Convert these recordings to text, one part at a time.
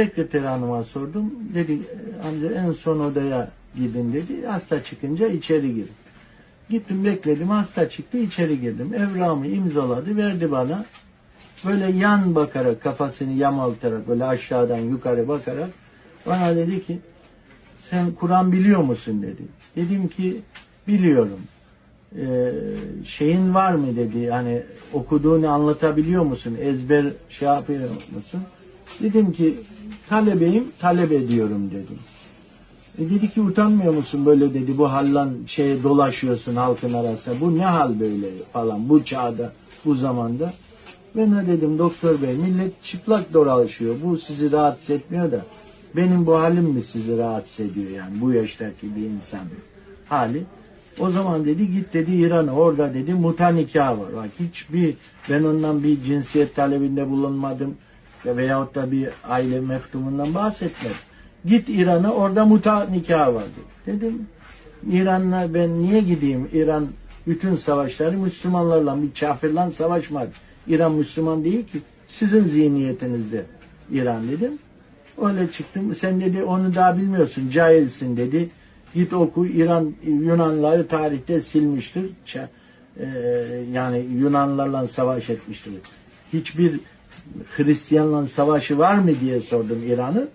Sekreter hanıma sordum. Dedi amca en son odaya gidin dedi. Hasta çıkınca içeri girin. Gittim bekledim hasta çıktı içeri girdim. Evramı imzaladı verdi bana. Böyle yan bakarak kafasını yamaltarak böyle aşağıdan yukarı bakarak bana dedi ki sen Kur'an biliyor musun dedi. Dedim ki biliyorum. Ee, şeyin var mı dedi hani okuduğunu anlatabiliyor musun? Ezber şey yapıyor musun? Dedim ki talebeyim talep ediyorum dedim. E dedi ki utanmıyor musun böyle dedi bu hallan şeye dolaşıyorsun halkın arasında. Bu ne hal böyle falan bu çağda bu zamanda. Ben de dedim doktor bey millet çıplak dolaşıyor. Bu sizi rahatsız etmiyor da benim bu halim mi sizi rahatsız ediyor yani bu yaştaki bir insan hali. O zaman dedi git dedi İran'a orada dedi muta nikah var. Bak hiçbir ben ondan bir cinsiyet talebinde bulunmadım veyahut da bir aile meftumundan bahsetmedim. Git İran'a orada muta nikah var dedi. Dedim İran'la ben niye gideyim? İran bütün savaşları Müslümanlarla bir kafirle savaşmadı. İran Müslüman değil ki. Sizin zihniyetinizde İran dedim. Öyle çıktım. Sen dedi onu daha bilmiyorsun. Cahilsin dedi. Git oku. İran Yunanları tarihte silmiştir. Ç- e, yani Yunanlarla savaş etmiştir. Hiçbir Hristiyanla savaşı var mı diye sordum İran'ı.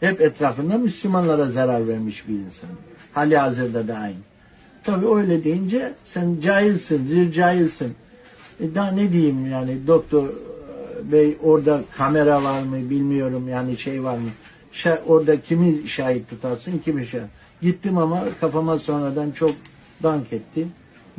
Hep etrafında Müslümanlara zarar vermiş bir insan. Hali hazırda da aynı. Tabii öyle deyince sen cahilsin, zir cahilsin. E daha ne diyeyim yani doktor e, bey orada kamera var mı bilmiyorum yani şey var mı? Şa- orada kimi şahit tutarsın kimi şahit. Gittim ama kafama sonradan çok dank etti.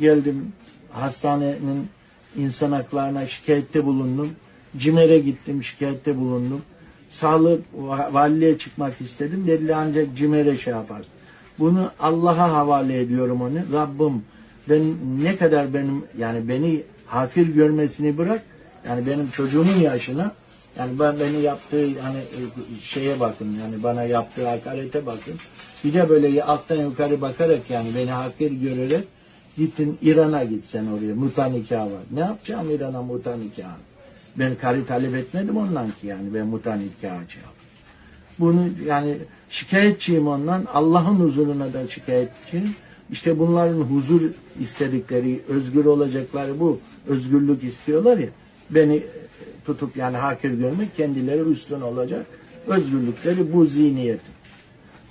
Geldim hastanenin insan haklarına şikayette bulundum. CİMER'e gittim şikayette bulundum. Sağlık va- valiliğe çıkmak istedim. Dediler ancak CİMER'e şey yaparsın. Bunu Allah'a havale ediyorum onu. Rabbim ben ne kadar benim yani beni hakir görmesini bırak. Yani benim çocuğumun yaşına yani ben beni yaptığı hani e, şeye bakın yani bana yaptığı hakarete bakın. Bir de böyle alttan yukarı bakarak yani beni hakir görerek gittin İran'a gitsen oraya muta var. Ne yapacağım İran'a muta? Ben karı talep etmedim ondan ki yani ben muta nikahı yapayım. Bunu yani şikayetçiyim ondan. Allah'ın huzuruna da şikayetçiyim. İşte bunların huzur istedikleri, özgür olacakları bu. Özgürlük istiyorlar ya. Beni tutup yani hakir görmek kendileri üstün olacak. Özgürlükleri bu zihniyetin.